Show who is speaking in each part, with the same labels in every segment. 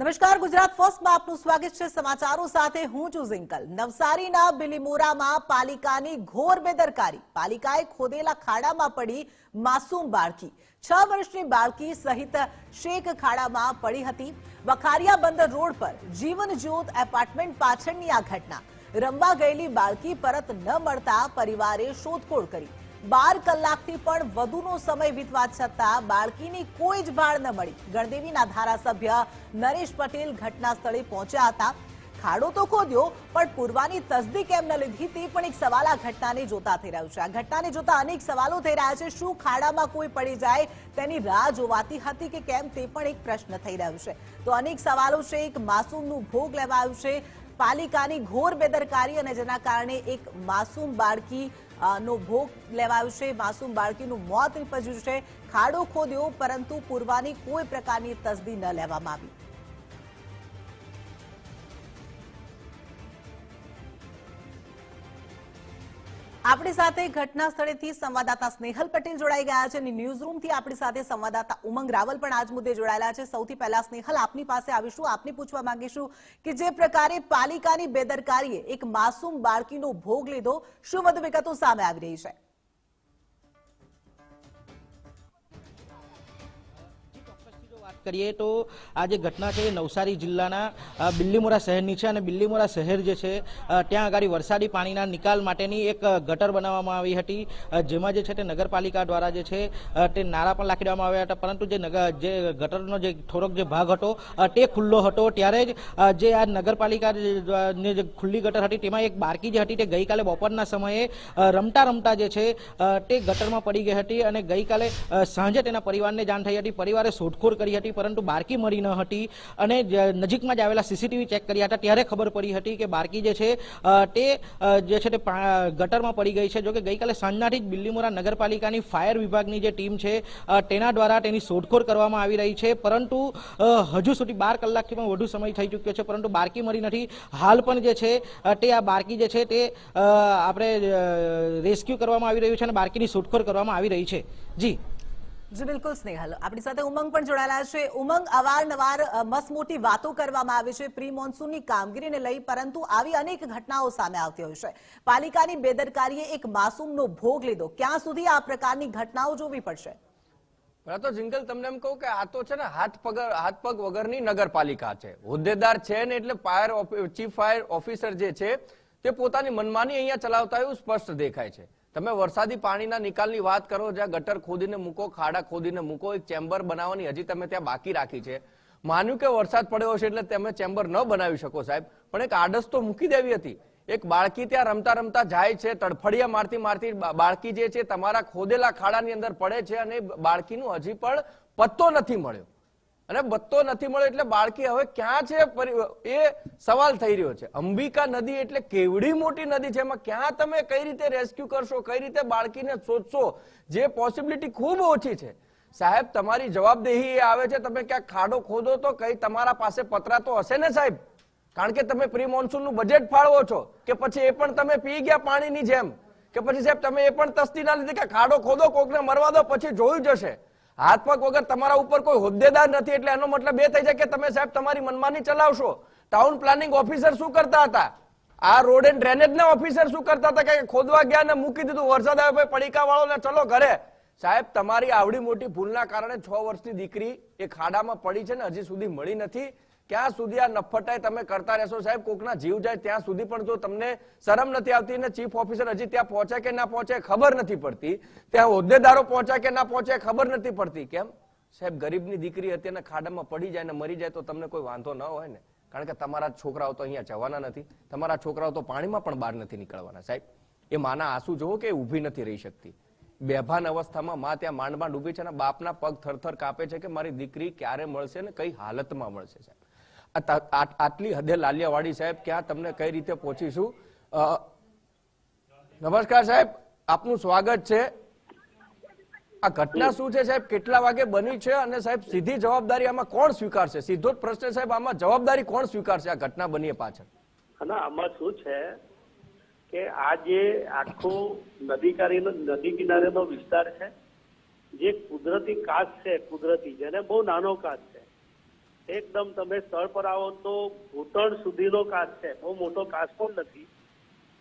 Speaker 1: નમસ્કાર, ગુજરાત ફર્સ્ટમાં આપનું સ્વાગત છે સમાચારો સાથે. હું છું ઝિંકલ. નવસારીના બિલીમોરામાં પાલિકાની ઘોર બેદરકારી. પાલિકાએ ખોદેલા ખાડામાં પડી માસૂમ બાળકી. છ વર્ષની બાળકી સહિત શેખ ખાડામાં પડી હતી. વખારિયા બંદર રોડ પર જીવન જ્યોત એપાર્ટમેન્ટ પાછળની આ ઘટના. રમવા ગયેલી બાળકી પરત ન મળતા પરિવારે શોધખોળ કરી. બાર કલાકથી પણ વધુનો સમય વીતવા છતાં બાળકીની કોઈ જ ભાળ ન મળી. ગણદેવીના ધારાસભ્ય નરેશ પટેલ ઘટના સ્થળે પહોંચ્યા હતા. ખાડો તો ખોદ્યો, પણ પૂર્વાની તસદી કેમ ન લીધી તે પણ એક સવાલ આ ઘટનાને જોતા થઈ રહ્યું છે. આ ઘટનાને જોતા અનેક સવાલો થઈ રહ્યા છે. શું ખાડામાં કોઈ પડી જાય તેની રાહ જોવાતી હતી કે કેમ તે પણ એક પ્રશ્ન થઈ રહ્યો છે. તો અનેક સવાલો છે. એક માસૂમનું ભોગ લેવાયું છે. પાલિકાની ઘોર બેદરકારી અને જેના કારણે એક માસૂમ બાળકી નો ભોગ લેવાયો છે. માસૂમ બાળકીનું મોત નીપજ્યું છે. ખાડો ખોદ્યો, પરંતુ પૂર્વાની કોઈ પ્રકારની તસદી ન લેવામાં આવી. આપણી સાથે ઘટના સ્થળેથી સંવાદદાતા સ્નેહલ પટેલ જોડાઈ ગયા છે અને ન્યૂઝ રૂમથી આપણી સાથે સંવાદદાતા ઉમંગ રાવલ પણ આજ મુદ્દે જોડાયેલા છે. સૌથી પહેલા સ્નેહલ, આપની પાસે આવીશું. આપને પૂછવા માંગીશું કે જે પ્રકારે પાલિકાની બેદરકારીએ એક માસૂમ બાળકીનો ભોગ લીધો, શું વધુ વિગતો સામે આવી રહી છે?
Speaker 2: કરીએ તો આ જે ઘટના છે એ નવસારી જિલ્લાના બિલ્લીમોરા શહેરની છે અને બિલ્લીમોરા શહેર જે છે ત્યાં આગળ વરસાદી પાણીના નિકાલ માટેની એક ગટર બનાવવામાં આવી હતી. જેમાં જે છે તે નગરપાલિકા દ્વારા જે છે તે નારા પણ લાખી દેવામાં આવ્યા હતા. પરંતુ જે નગર, જે ગટરનો જે થોડોક જે ભાગ હતો તે ખુલ્લો હતો. ત્યારે જ જે આ નગરપાલિકા જે ખુલ્લી ગટર હતી, તેમાં એક બારકી જે હતી તે ગઈકાલે બપોરના સમયે રમતા રમતા જે છે તે ગટરમાં પડી ગઈ હતી અને ગઈકાલે સાંજે તેના પરિવારને જાણ થઈ હતી. પરિવારે શોધખોળ કરી હતી. પરંતુ બારકી મળી ન હતી. અને નજીકમાં જ આવેલા સીસીટીવી ચેક કર્યા હતા, ત્યારે ખબર પડી હતી કે બાળકી જે છે તે જે છે તે ગટરમાં પડી ગઈ છે. જોકે ગઈકાલે સાંજનાથી જ બિલ્લીમોરા નગરપાલિકાની ફાયર વિભાગની જે ટીમ છે તેના દ્વારા તેની શોધખોળ કરવામાં આવી રહી છે. પરંતુ હજુ સુધી બાર કલાકથી પણ વધુ સમય થઈ ચૂક્યો છે, પરંતુ બારકી મળી નથી. હાલ પણ જે છે તે આ બારકી જે છે તે આપણે રેસ્ક્યુ કરવામાં આવી રહ્યું છે અને બાળકીની શોધખોળ કરવામાં આવી રહી છે. જી.
Speaker 1: જી, બિલકુલ સ્નેહલ. આપણી સાથે ઉમંગ પણ જોડાયેલા છે. ઉમંગ, અવારનવાર મસમોટી વાતો કરવામાં આવે છે. પ્રી મોન્સૂનની કામગીરીને લઈ, પરંતુ આવી અનેક ઘટનાઓ સામે આવતી હોય છે. પાલિકાની બેદરકારીએ એક માસૂમનો ભોગ લીધો. ક્યાં સુધી આ પ્રકારની ઘટનાઓ જોવી પડશે?
Speaker 3: પહેલા તો જિંગલ તમને એમ કહું કે આ તો છે ને, હાથ પગ હાથ પગ વગરની નગરપાલિકા છે. હોદ્દેદાર છે ને, એટલે ફાયર ચીફ ફાયર ઓફિસર જે છે, તે પોતાની મનમાની અહીંયા ચલાવતા એવું સ્પષ્ટ દેખાય છે. તમે વરસાદી પાણીના નિકાલની વાત કરો, જ્યાં ગટર ખોદીને મૂકો, ખાડા ખોદીને મૂકો, એક ચેમ્બર બનાવવાની હજી તમે ત્યાં બાકી રાખી છે. માન્યું કે વરસાદ પડ્યો હશે એટલે તમે ચેમ્બર ન બનાવી શકો સાહેબ, પણ એક આડસ તો મૂકી દેવી હતી. એક બાળકી ત્યાં રમતા રમતા જાય છે, તડફડિયા મારતી મારતી બાળકી જે છે, તમારા ખોદેલા ખાડાની અંદર પડે છે અને બાળકીનું હજી પણ પત્તો નથી મળ્યો. અને બત્તો નથી મળ્યો એટલે બાળકી હવે ક્યાં છે? એ સવાલ થઈ રહ્યો છે. અંબિકા નદી એટલે કેવડી મોટી નદી છે? એમાં ક્યાં તમે કઈ રીતે રેસ્ક્યુ કરશો? કઈ રીતે બાળકીને શોધશો? જે પોસિબિલિટી ખૂબ ઓછી છે. સાહેબ, તમારી જવાબદેહી એ આવે છે. તમે ક્યાંક ખાડો ખોદો તો કઈ તમારા પાસે પતરા તો હશે ને સાહેબ? કારણ કે તમે પ્રી મોન્સૂનનું બજેટ ફાળવો છો કે પછી એ પણ તમે પી ગયા પાણીની જેમ? કે પછી સાહેબ, તમે એ પણ તસ્તી ના લીધી કે ખાડો ખોદો, કોકને મરવા દો, પછી જોયું જશે હાથ પગ વગર તમારા ઉપર કોઈ હોદ્દેદાર નથી, એટલે એનો મતલબ એ થઈ જાય કે તમે સાહેબ તમારી મનમાની ચલાવશો. ટાઉન પ્લાનિંગ ઓફિસર શું કરતા હતા? આ રોડ એન્ડ ડ્રેનેજ ના ઓફિસર શું કરતા હતા? કે ખોદવા ગયા ને મૂકી દીધું, વરસાદ આવે ભાઈ પડીકા વાળો ને ચલો ઘરે. સાહેબ, તમારી આવડી મોટી ભૂલના કારણે છ વર્ષની દીકરી એ ખાડામાં પડી છે ને હજી સુધી મળી નથી. ક્યાં સુધી આ નફટાઈ તમે કરતા રહેશો? સાહેબ, કોકના જીવ જાય ત્યાં સુધી પણ જો તમને શરમ નથી આવતી ને ચીફ ઓફિસર હજી ત્યાં પહોંચે કે ના પહોંચે ખબર નથી પડતી, ત્યાં હોદ્દેદારો પહોંચ્યા કે ના પહોંચે ખબર નથી પડતી. કેમ? સાહેબ, ગરીબની દીકરી અત્યારના ખાડામાં પડી જાય ને મરી જાય તો તમને કોઈ વાંધો ન હોય ને? કારણ કે તમારા છોકરાઓ તો અહીંયા જવાના નથી. તમારા છોકરાઓ તો પાણીમાં પણ બહાર નથી નીકળવાના. સાહેબ, એ માના આંસુ જોવો કે ઊભી નથી રહી શકતી. બેભાન અવસ્થામાં માં ત્યાં માંડ માંડ ઊભી છે અને બાપના પગ થરથર કાપે છે કે મારી દીકરી ક્યારે મળશે ને કઈ હાલતમાં મળશે સાહેબ? આટલી હદે લાલિયાવાડી સાહેબ, ક્યાં તમને કઈ રીતે પહોંચીશું? નમસ્કાર સાહેબ, આપનું સ્વાગત છે. આ ઘટના શું છે સાહેબ? કેટલા વાગે બની છે? અને સાહેબ, સીધી જવાબદારી આમાં કોણ સ્વીકારશે? સીધો જ પ્રશ્ન સાહેબ, આમાં જવાબદારી કોણ સ્વીકારશે આ ઘટના બની પાછળ?
Speaker 4: આમાં શું છે કે આ જે આખો નદી કારીનો નદી કિનારેનો વિસ્તાર છે, જે કુદરતી કાચ છે, કુદરતી, જેને બહુ નાનો કાચ છે એકદમ તમે સ્થળ પર આવો તો ઘૂંટણ સુધીનો કાચ છે. બહુ મોટો કાચ પણ નથી.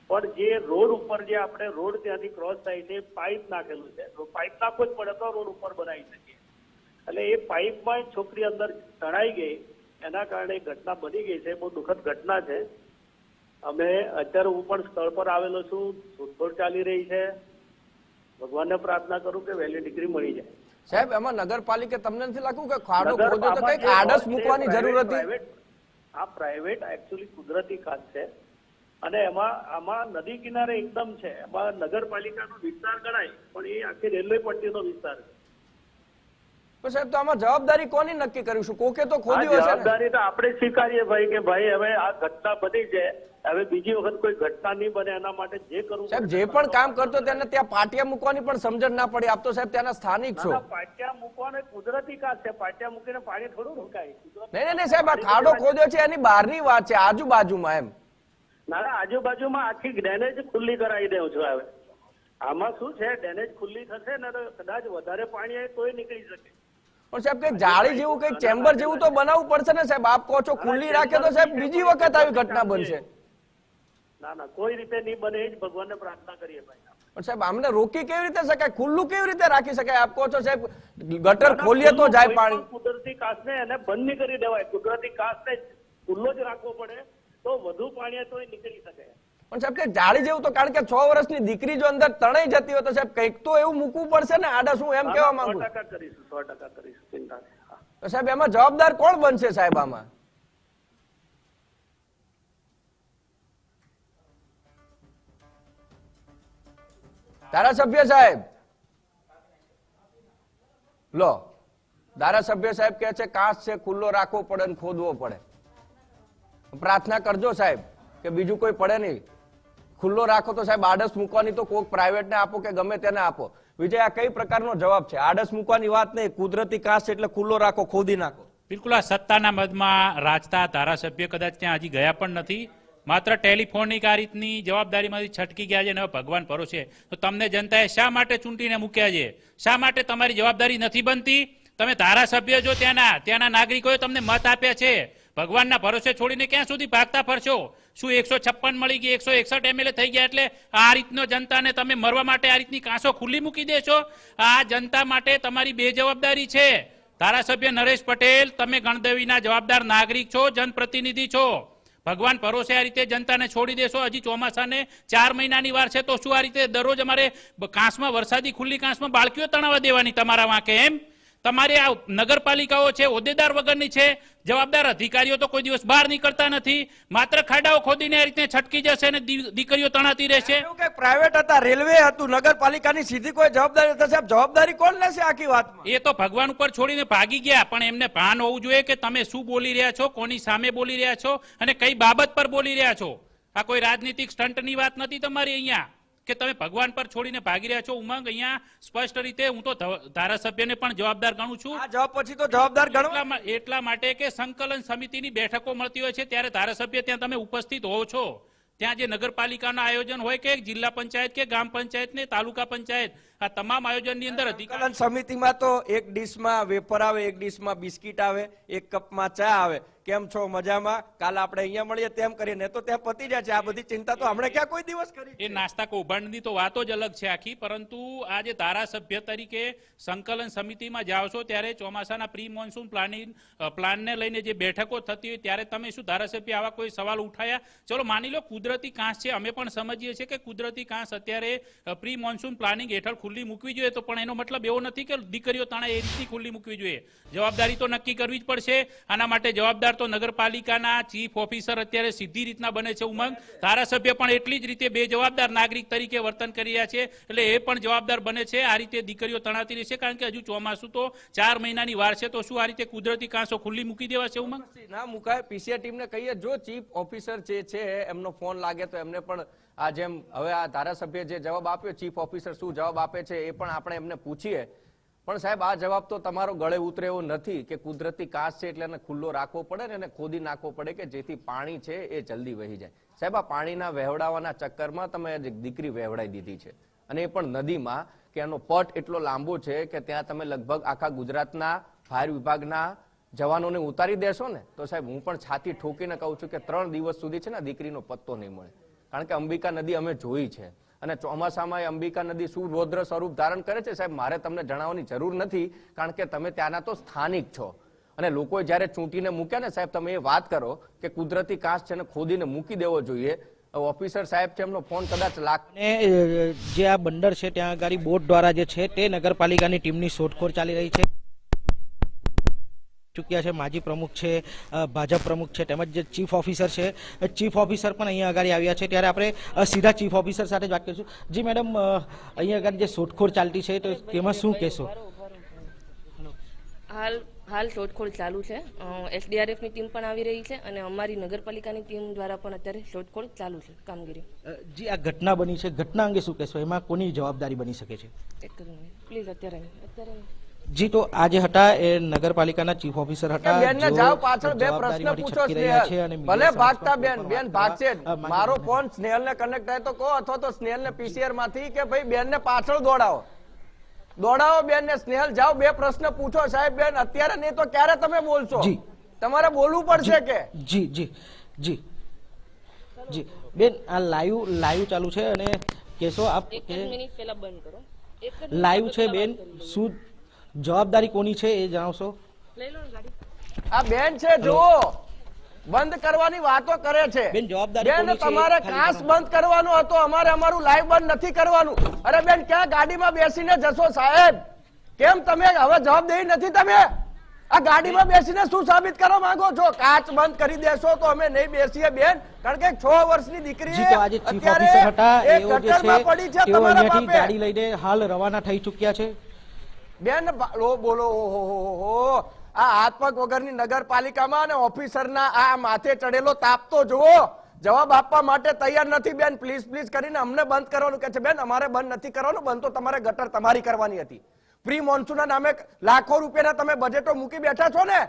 Speaker 4: પણ જે રોડ ઉપર જે આપણે રોડ ત્યાંથી ક્રોસ થાય છે પાઇપ નાખેલું છે. તો પાઇપ નાખવો જ પડે તો રોડ ઉપર બનાવી શકીએ. એટલે એ પાઇપમાં છોકરી અંદર તણાઈ ગઈ. એના કારણે ઘટના બની ગઈ છે. બહુ દુઃખદ ઘટના છે. અમે અત્યારે હું પણ સ્થળ પર આવેલો છું. શોધખોળ ચાલી રહી છે. ભગવાનને પ્રાર્થના કરું કે વહેલી ડિગ્રી મળી જાય.
Speaker 3: સાહેબ એમાં નગરપાલિકા તમને નથી લાગતું કે ખાડો ખોદો તો કંઈક આડસ મૂકવાની જરૂર હતી?
Speaker 4: આ પ્રાઇવેટ એકચ્યુઅલી કુદરતી ખાત છે. અને એમાં આમાં નદી કિનારે એકદમ છે. એમાં નગરપાલિકાનો વિસ્તાર ગણાય પણ એ આખી રેલવે પટ્ટીનો વિસ્તાર છે.
Speaker 3: પણ સાહેબ તો આમાં જવાબદારી કોની નક્કી કરીશું કોકે તો
Speaker 4: આ
Speaker 3: ખોદ્યું હશે
Speaker 4: જવાબદારી તો આપણે સ્વીકારીએ ભાઈ કે ભાઈ હવે આ ઘટના બની છે. હવે બીજી વખત કોઈ ઘટના નહીં બને એના માટે જે કરવું
Speaker 3: સાહેબ જે પણ કામ કરતો તેને ત્યાં પાટિયા મૂકવાની પણ સમજણ ના પડી. આપ તો સાહેબ ત્યાંના સ્થાનિક છો.
Speaker 4: પાટિયા મૂકવાનો કુદરતી કાર છે. પાટિયા મૂકીને પાણી થોડું રોકાય.
Speaker 3: નહીં નહીં સાહેબ આ ખાડો ખોદ્યો છે એની બહારની વાત છે આજુબાજુમાં એમ.
Speaker 4: ના આજુબાજુમાં આખી ડ્રેનેજ ખુલ્લી કરાવી દઉં છું હવે. આમાં શું છે ડ્રેનેજ ખુલ્લી થશે ને તો કદાચ વધારે પાણી આવે તોય નીકળી શકે.
Speaker 3: પણ સાહેબ કઈ જાળી જેવું કઈ ચેમ્બર જેવું તો બનાવવું પડશે ને સાહેબ? આપ કહો છો ખુલ્લી રાખે તો સાહેબ બીજી વખત આવી ઘટના બનશે.
Speaker 4: ના ના કોઈ રીતે નહીં બને જ ભગવાનને પ્રાર્થના કરીએ ભાઈ.
Speaker 3: પણ સાહેબ આમને રોકી કેવી રીતે શકાય? ખુલ્લું કેવી રીતે રાખી શકાય? આપ કહો છો સાહેબ ગટર ખોલીએ તો જાય પાણી
Speaker 4: કુદરતી કાચને એને બંધ નહીં કરી દેવાય. કુદરતી કાચને ખુલ્લો જ રાખવો પડે. તો વધુ પાણી તો નીકળી શકે.
Speaker 3: પણ સાહેબ કે જાળી જેવું તો કારણ કે છ વર્ષની દીકરી જો અંદર તણાઈ જતી હોય તો સાહેબ કંઈક તો એવું મૂકવું પડશે ને? આડા શું એમ કહેવા માંગુ?
Speaker 4: સો ટકા કરીશું ચિંતા
Speaker 3: તો સાહેબ એમાં જવાબદાર કોણ બનશે સાહેબ આમાં? ધારાસભ્ય સાહેબ. લો ધારાસભ્ય સાહેબ કે છે કાચ છે ખુલ્લો રાખવો પડે ને ખોદવો પડે. પ્રાર્થના કરજો સાહેબ કે બીજું કોઈ પડે નહીં. ખુલ્લો રાખો તો સાહેબ આડસ મૂકવાની તો કોઈક પ્રાઇવેટને આપો કે ગમે તેને આપો. વિજય, આ કઈ પ્રકારનો જવાબ છે? આડસ મૂકવાની વાત નહીં, કુદરતી કાચ એટલે ખુલ્લો રાખો, ખોદી નાખો.
Speaker 5: બિલકુલ, આ સત્તાના મદમાં રાજતા ધારાસભ્ય કદાચ ત્યાં હજી ગયા પણ નથી. માત્ર ટેલિફોનિક આ રીતની જવાબદારીમાંથી છટકી ગયા છે અને ભગવાન ભરોસે. તો તમને જનતાએ શા માટે ચૂંટીને મૂક્યા છે? શા માટે તમારી જવાબદારી નથી બનતી? તમે ધારાસભ્ય છો ત્યાંના ત્યાંના નાગરિકોએ તમને મત આપ્યા છે. ભગવાનના ભરોસે છોડીને ક્યાં સુધી ભાગતા ફરશો? શું એકસો છપ્પન મળી ગઈ, એકસો એકસઠ એમએલએ થઈ ગયા એટલે આ રીતનો જનતાને તમે મરવા માટે આ રીતની કાંસો ખુલ્લી મૂકી દેશો. આ જનતા માટે તમારી બે જવાબદારી છે. ધારાસભ્ય નરેશ પટેલ, તમે ગણદેવીના જવાબદાર નાગરિક છો, જનપ્રતિનિધિ છો. ભગવાન ભરોસે આ રીતે જનતાને છોડી દેશો. હજી ચોમાસાને ચાર મહિનાની વાર છે, તો શું આ રીતે દરરોજ અમારે કાંસમાં વરસાદી ખુલ્લી કાંસમાં બાળકીઓ તણાવવા દેવાની તમારા વાંકે એમ? તમારે આ નગરપાલિકાઓ છે હોદ્દેદાર વગરની છે જવાબદાર અધિકારીઓ તો કોઈ દિવસ બહાર નીકળતા નથી. માત્ર ખાડાઓ ખોદીને આ રીતે છટકી જશે અને દીકરીઓ તણાતી રહેશે.
Speaker 3: પ્રાઇવેટ હતા રેલવે હતું નગરપાલિકાની સીધી કોઈ જવાબદારી સાહેબ જવાબદારી કોણ લેશે આખી વાત
Speaker 5: એ તો ભગવાન ઉપર છોડીને ભાગી ગયા પણ એમને ભાન હોવું જોઈએ કે તમે શું બોલી રહ્યા છો કોની સામે બોલી રહ્યા છો અને કઈ બાબત પર બોલી રહ્યા છો. આ કોઈ રાજનીતિક સ્ટન્ટની વાત નથી તમારી અહીંયા. કે તમે ભગવાન પર છોડીને ભાગી રહ્યા છો ઉમંગ અહીંયા સ્પષ્ટ રીતે હું તો ધારાસભ્યને પણ જવાબદાર ગણું છું.
Speaker 3: આ જવાબ પછી તો જવાબદાર ગણવા
Speaker 5: એટલા માટે કે સંકલન સમિતિની બેઠકો મળતી હોય છે ત્યારે ધારાસભ્ય ત્યાં તમે ઉપસ્થિત હોવ છો. ત્યાં જે નગરપાલિકાના આયોજન હોય કે જિલ્લા પંચાયત કે ગ્રામ પંચાયત ને તાલુકા પંચાયત આ તમામ આયોજનની અંદર
Speaker 3: સંકલન સમિતિમાં તો એક ડીશમાં વેફર આવે એક ડીશમાં બિસ્કિટ આવે એક કપમાં ચા આવે. કેમ છો મજામાં? કાલ આપણે અહીંયા મળીએ તેમ કરીને. તો ત્યાં પતી જાય છે. આ બધી ચિંતા તો હમણાં ક્યાં કોઈ દિવસ કરી
Speaker 5: એ નાસ્તા કૌભાંડની તો વાતો જ અલગ છે આખી, પરંતુ આ જે ધારાસભ્ય તરીકે સંકલન સમિતિમાં જાઓ છો, ત્યારે ચોમાસાના પ્રી મોન્સૂન પ્લાનિંગ પ્લાનને લઈને જે બેઠકો થતી હોય, ત્યારે તમે શું ધારાસભ્ય આવા કોઈ સવાલ ઉઠાયા? ચલો, માની લો કુદરતી કાંસ છે. અમે પણ સમજીએ છીએ કે કુદરતી કાંસ અત્યારે પ્રી મોન્સૂન પ્લાનિંગ હેઠળ ખુલ્લી મૂકવી જોઈએ. તો પણ એનો મતલબ એવો નથી કે દીકરીઓ તાણે એ રીતની ખુલ્લી મૂકવી જોઈએ. જવાબદારી તો નક્કી કરવી જ પડશે. આના માટે જવાબદાર તો નગરપાલિકાના ચીફ ઓફિસર અત્યારે સીધી રીતના બને છે ઉમંગ. ધારાસભ્ય પણ એટલી જ રીતે બે જવાબદાર નાગરિક તરીકે વર્તન કરી રહ્યા છે. એટલે એ પણ જવાબદાર બને છે. આ રીતે દીકરીઓ તણાતી રહેશે કારણ કે હજુ ચોમાસું તો ચાર મહિનાની વાર છે. તો શું આ રીતે કુદરતી કાંસો ખુલ્લી મૂકી દેવા છે ઉમંગ?
Speaker 3: ના, મુકાય. પીસીઆર ટીમને કહીએ, જો ચીફ ઓફિસર જે છે, એમનો ફોન લાગે તો એમને પણ આ જેમ હવે આ ધારાસભ્ય જે જવાબ આપ્યો, ચીફ ઓફિસર શું જવાબ આપે છે એ પણ આપણે એમને પૂછીએ. પણ સાહેબ, આ જવાબ તો તમારો ગળે ઉતરે એવો નથી કે કુદરતી કાચ છે એટલે એને ખુલ્લો રાખવો પડે ને ખોદી નાખવો પડે કે જેથી પાણી છે એ જલ્દી વહી જાય. સાહેબ, આ પાણીના વહેવડાવવાના ચક્કરમાં તમે દીકરી વહેવડાઈ દીધી છે. અને એ પણ નદીમાં કે એનો પટ એટલો લાંબો છે કે ત્યાં તમે લગભગ આખા ગુજરાતના ફાયર વિભાગના જવાનોને ઉતારી દેશો ને, તો સાહેબ, હું પણ છાતી ઠોકીને કહું છું કે ત્રણ દિવસ સુધી છે ને દીકરીનો પત્તો નહીં મળે. કારણ કે અંબિકા નદી અમે જોઈ છે. અને ચોમાસામાં એ અંબિકા નદી શું રૌદ્ર સ્વરૂપ ધારણ કરે છે. સાહેબ, મારે તમને જણાવવાની જરૂર નથી, કારણ કે તમે ત્યાંના તો સ્થાનિક છો. અને લોકોએ જ્યારે ચૂંટીને મૂક્યા ને સાહેબ, તમે એ વાત કરો કે કુદરતી કાંસ છે ને ખોદીને મૂકી દેવો જોઈએ. ઓફિસર સાહેબ છે એમનો ફોન કદાચ લાખ
Speaker 2: અને જે આ બંદર છે, ત્યાં આગળ બોટ દ્વારા જે છે તે નગરપાલિકાની ટીમની શોધખોળ ચાલી રહી છે. ચૂક્યા છે. માજી પ્રમુખ છે ભાજપ પ્રમુખ છે તેમજ જે ચીફ ઓફિસર છે ચીફ ઓફિસર પણ અહીંયા આગળ આવ્યા છે. ત્યારે આપણે સીધા ચીફ ઓફિસર સાથે જ વાત કરીશું. જી મેડમ અહીંયા આગળ જે શોધખોળ ચાલતી છે તો તેમાં શું કહેશો?
Speaker 6: હાલ હાલ શોધખોળ ચાલુ છે. એસડીઆરએફની ટીમ પણ આવી રહી છે અને અમારી નગરપાલિકાની ટીમ દ્વારા પણ અત્યારે શોધખોળ ચાલુ છે કામગીરી.
Speaker 2: જી આ ઘટના બની છે. ઘટના અંગે શું કહેશો? એમાં કોની જવાબદારી બની શકે છે?
Speaker 6: પ્લીઝ અત્યારે અત્યારે.
Speaker 2: જી તો આજે હતા એ નગરપાલિકાના ચીફ ઓફિસર હતા
Speaker 3: બેન ને
Speaker 2: જેઓ
Speaker 3: પાછળ બે પ્રશ્ન પૂછો સ્નેહલ. ભલે ભાગતા બેન બેન ભાગશે. મારો ફોન સ્નેહલ ને કનેક્ટ થાય તો કહો અથવા તો સ્નેહલ ને પીસીઆરમાંથી કે ભાઈ બેન ને પાછળ દોડાવો. દોડાવો બેન ને સ્નેહલ જાઓ બે પ્રશ્ન પૂછો. સાહેબ બેન અત્યારે નહીં તો ક્યારે તમે બોલશો?
Speaker 2: જી.
Speaker 3: તમારે બોલવું પડશે કે?
Speaker 2: જી જી જી. જી. બેન આ લાઈવ લાઈવ ચાલુ છે અને કેશો આપ
Speaker 6: એક મિનિટ પહેલા બંધ કરો.
Speaker 2: લાઈવ છે બેન શું જવાબદારી કોની છે એ જણાવશો?
Speaker 6: લઈ લો ને ગાડી.
Speaker 3: આ બેન છે જો બંધ કરવાની વાતો કરે છે.
Speaker 2: બેન, જવાબદારી
Speaker 3: બેન તમારે કાસ બંધ કરવાનો હતો. અમારે અમારું લાઈવ બંધ નથી કરવાનું. અરે બેન ક્યાં ગાડીમાં બેસીને જશો સાહેબ? કેમ તમે? હવે જવાબદેહી નથી તમે? આ ગાડીમાં બેસીને શું સાબિત કરવા માંગો છો? કાચ બંધ કરી દેશો તો અમે નહીં બેસીએ બેન. કારણ કે છ વર્ષની દીકરી
Speaker 2: જી તો આજે ચીફ ઓફિસર હતા. એઓ જે છે
Speaker 3: પડી છે તમારા બાપે
Speaker 2: ગાડી લઈને હાલ રવાના થઈ ચૂક્યા છે.
Speaker 3: બેન બોલો ઓહો. આ હાથ વગરની નગરપાલિકામાં અને ઓફિસરના આ માથે ચડેલો તાપ તો જુઓ. જવાબ આપવા માટે તૈયાર નથી, બેન. પ્લીઝ પ્લીઝ કરીને અમને બંધ કરવાનું કે છે. બેન, અમારે બંધ નથી કરવાનું. બંધ તો તમારે ગટર તમારી કરવાની હતી. પ્રી મોન્સૂનના નામે લાખો રૂપિયાના તમે બજેટો મૂકી બેઠા છો ને?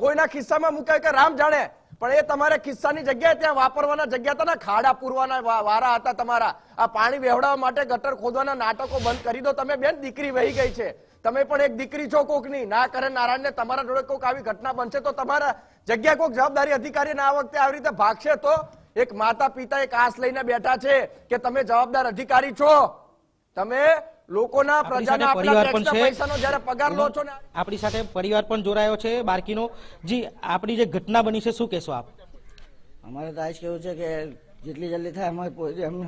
Speaker 3: કોઈના ખિસ્સામાં મૂકાય કે રામ જાણે? પણ એ તમારે ખિસ્સાની જગ્યાએ ત્યાં વાપરવાના જગ્યા હતા ખાડા પૂરવાના વારા હતા તમારા. આ પાણી વેવડાવવા માટે ગટર ખોદવાના નાટકો બંધ કરી દો તમે, બેન. દીકરી વહી ગઈ છે. તમે પણ એક દીકરી છો કોકની. ના કરે નારાયણ ને તમારા જોડે કોક આવી ઘટના બનશે તો તમારા જગ્યા કોક જવાબદારી અધિકારી આ વખતે આવી રીતે ભાગશે તો એક માતા પિતા એક આસ લઈને બેઠા છે કે તમે જવાબદાર અધિકારી છો. તમે લોકોના પ્રજાના
Speaker 2: પરિવાર પણ છે.
Speaker 3: પૈસાનો જ્યારે પગાર લો છો ને
Speaker 2: આપણી સાથે પરિવાર પણ જોડાયો છે બાળકીનો. જી આપણી જે ઘટના બની છે શું કહેશો આપ?
Speaker 7: અમારે તો આજ કેવું છે કે જેટલી જલ્દી થાય અમારે અમને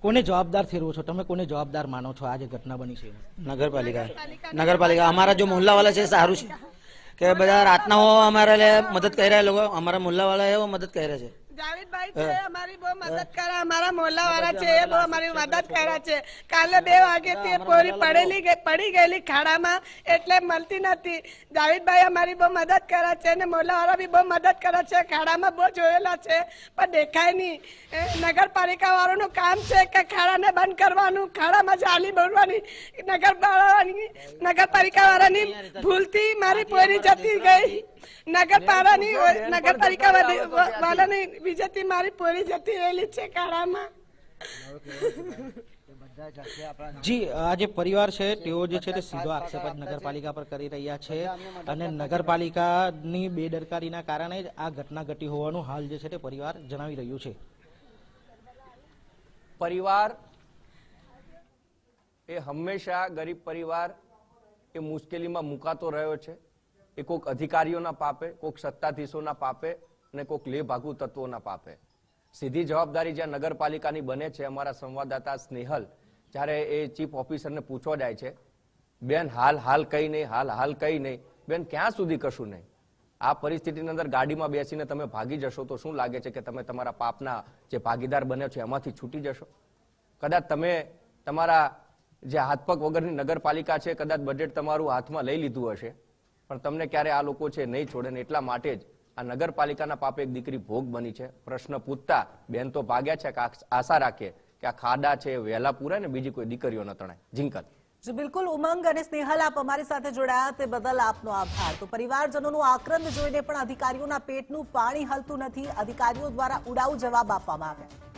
Speaker 2: કોને જવાબદાર ફેરવો છો? તમે કોને જવાબદાર માનો છો? આ જે ઘટના બની છે
Speaker 7: નગરપાલિકા. નગરપાલિકા. અમારા જો મોહલ્લા વાળા છે, સારું છે. કે બધા રાતના હો અમારા મદદ કરી રહ્યા લોકો. અમારા મોહલ્લા વાળા એવો મદદ કરે છે.
Speaker 8: જાવેદભાઈ છે અમારી બહુ મદદ કરે અમારા મોહલ્લા છે એ બહુ અમારી મદદ કરે છે. કાલે બે વાગે પોરી પડેલી પડી ગયેલી ખાડામાં એટલે મળતી નથી. જાવેદભાઈ અમારી બહુ મદદ કરે છે અને મોહલ્લા બી બહુ મદદ કરે છે ખાડામાં બહુ જોયેલા છે પણ દેખાય નહીં. નગરપાલિકા વાળાનું કામ છે કે ખાડાને બંધ કરવાનું ખાડામાં જાલી બોલવાની. નગરપાલિકાની નગરપાલિકા વાળાની ભૂલથી મારી પોરી જતી ગઈ. નગરપાલિકાની નગરપાલિકા વાળી- વાળાની વિજયથી મારી પૂરી જતી રહેલી છે કાળામાં.
Speaker 2: જી આ જે પરિવાર છે તેઓ જે છે તે સીધો આક્ષેપ જ નગરપાલિકા પર કરી રહ્યા છે અને નગરપાલિકાની બેદરકારીના કારણે જ આ ઘટના ઘટી હોવાનું હાલ જે છે તે પરિવાર જણાવી રહ્યું છે.
Speaker 3: પરિવાર એ હંમેશા ગરીબ પરિવાર એ મુશ્કેલીમાં મુકાતો રહ્યો છે. એ કોઈક અધિકારીઓના પાપે, કોઈક સત્તાધીશોના પાપે અને કોઈક લેભાગુ તત્વોના પાપે. સીધી જવાબદારી જ્યાં નગરપાલિકાની બને છે, અમારા સંવાદદાતા સ્નેહલ, જ્યારે એ ચીફ ઓફિસરને પૂછવા જાય છે, બેન, હાલ હાલ કઈ નહીં, હાલ હાલ કઈ નહીં. બેન, ક્યાં સુધી કશું નહીં? આ પરિસ્થિતિની અંદર ગાડીમાં બેસીને તમે ભાગી જશો તો શું લાગે છે કે તમે તમારા પાપના જે ભાગીદાર બન્યો છો, એમાંથી છૂટી જશો? કદાચ તમે તમારા જે હાથપગ વગરની નગરપાલિકા છે, કદાચ બજેટ તમારું હાથમાં લઈ લીધું હશે. પણ તમને ક્યારે આ લોકો છે નહીં છોડે ને એટલા માટે જ આ નગરપાલિકાના પાપે એક દીકરી ભોગ બની છે. પ્રશ્ન પૂછતા બેન તો ભાગ્યા છે આશા રાખીએ કે આ ખાડા છે, વહેલા પૂરાય ને બીજી કોઈ દીકરીઓ ન તણાય. જિંકલ
Speaker 1: જી, બિલકુલ. ઉમંગ અને સ્નેહલ આપ અમારી સાથે જોડાયા તે બદલ આપનો આભાર. તો પરિવારજનોનું આક્રંદ જોઈને પણ અધિકારીઓના પેટનું પાણી હલતું નથી. અધિકારીઓ દ્વારા ઉડાઉ જવાબ આપવામાં આવ્યા.